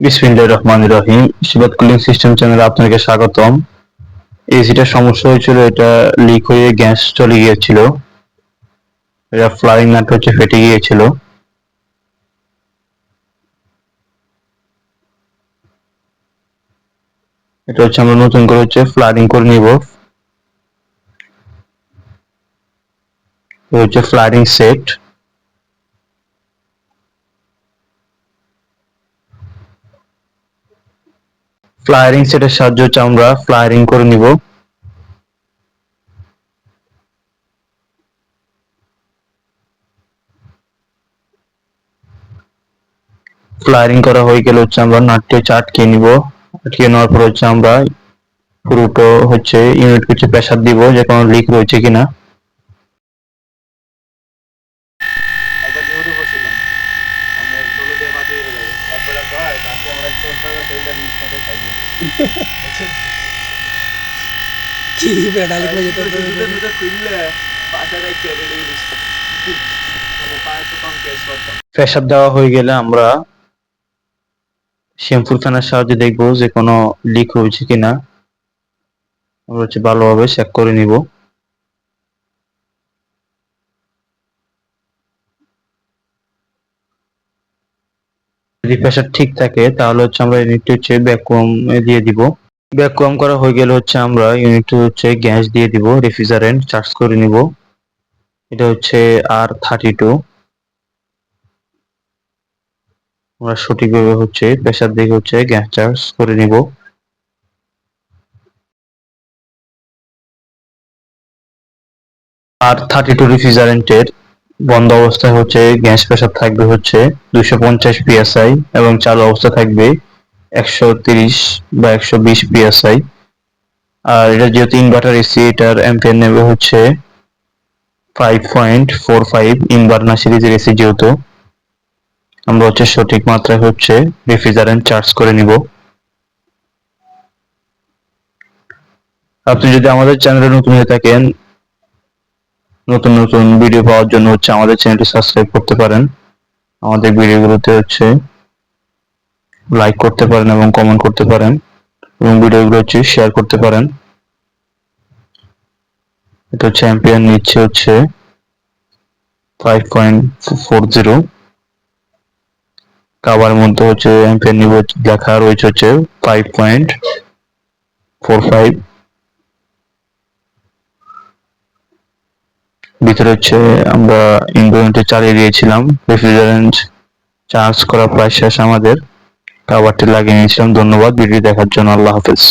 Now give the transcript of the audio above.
বিসমিল্লাহির রহমানির রহিম। Sibat cooling system চ্যানেলে আপনাকে স্বাগতম। এসিটার সমস্যা হয়েছিল, এটা লিক হয়ে গ্যাস চলে গিয়েছিল। এটা ফ্লাইং নাট হচ্ছে, ফেটে গিয়েছিল। এটা হচ্ছে আমরা নতুন করে হচ্ছে ফ্লাডিং করে নিব। হচ্ছে ফ্লাডিং সেট ফ্লায়ারিং সেটের সাহায্যে হচ্ছে আমরা ফ্লায়ারিং করে নিব। ফ্লায়ারিং করা হয়ে গেলে হচ্ছে আমরা নাটটি হচ্ছে আটকে নিব। আটকে নেওয়ার পর হচ্ছে আমরা পুরোটো হচ্ছে ইউনিট হচ্ছে প্রেসার দিব, যে কোনো লিক রয়েছে কিনা। প্রেসার দেওয়া হয়ে গেলে আমরা শ্যামপুর থানার সাহায্যে দেখব যে কোনো লিক হয়েছে কিনা। আমরা হচ্ছে ভালোভাবে চেক করে নিব। যদি প্রেসার ঠিক থাকে, তাহলে হচ্ছে আমরা ইউনিটটি হচ্ছে ভ্যাকুয়াম দিয়ে দিব। ভ্যাকুয়াম করা হয়ে গেলে হচ্ছে আমরা ইউনিটটি হচ্ছে গ্যাস দিয়ে দিব রেফ্রিজারেন্ট চার্জ করে নিব। এটা হচ্ছে আর থার্টি টু আমরা সঠিকভাবে হচ্ছে প্রেশার দিকে হচ্ছে গ্যাস চার্জ করে নিব। আর থার্টি টু রেফ্রিজারেন্টের বন্ধ অবস্থায় হচ্ছে, গ্যাস প্রেসার থাকবে হচ্ছে দুশো পঞ্চাশ পিএসআই এবং চালু অবস্থা থাকবে একশো তিরিশ বা একশো বিশ পিএসআই আর এটা যেহেতু ইনভার্টার এসি এটার অ্যাম্পিয়ার নেবে হচ্ছে ফাইভ পয়েন্ট ফোর ফাইভ ইনভার্না সিরিজের এসি যেহেতু, আমরা হচ্ছে সঠিক মাত্রায় হচ্ছে রেফ্রিজারেন্ট চার্জ করে নিব। আপনি যদি আমাদের চ্যানেলে নতুন হয়ে থাকেন নতুন নতুন ভিডিও পাওয়ার জন্য হচ্ছে আমাদের চ্যানেলটি সাবস্ক্রাইব করতে পারেন। আমাদের ভিডিওগুলোতে হচ্ছে লাইক করতে পারেন এবং কমেন্ট করতে পারেন এবং ভিডিওগুলো হচ্ছে শেয়ার করতে পারেন। এটা হচ্ছে অ্যাম্পিয়ার নিচ্ছে হচ্ছে ফাইভ পয়েন্ট ফোর জিরো কাবার মধ্যে হচ্ছে অ্যাম্পিয়ার নিব লেখা রয়েছে হচ্ছে ফাইভ পয়েন্ট ফোর ফাইভ ভিতরে হচ্ছে আমরা ইনগ্রেডিয়েন্টে চালিয়ে দিয়েছিলাম রেফ্রিজারেন্ট চার্জ করা প্রায় শেষ আমাদের। কাবারটি লাগিয়ে নিয়েছিলাম। ধন্যবাদ। ভিডিও দেখার জন্য আল্লাহ হাফেজ।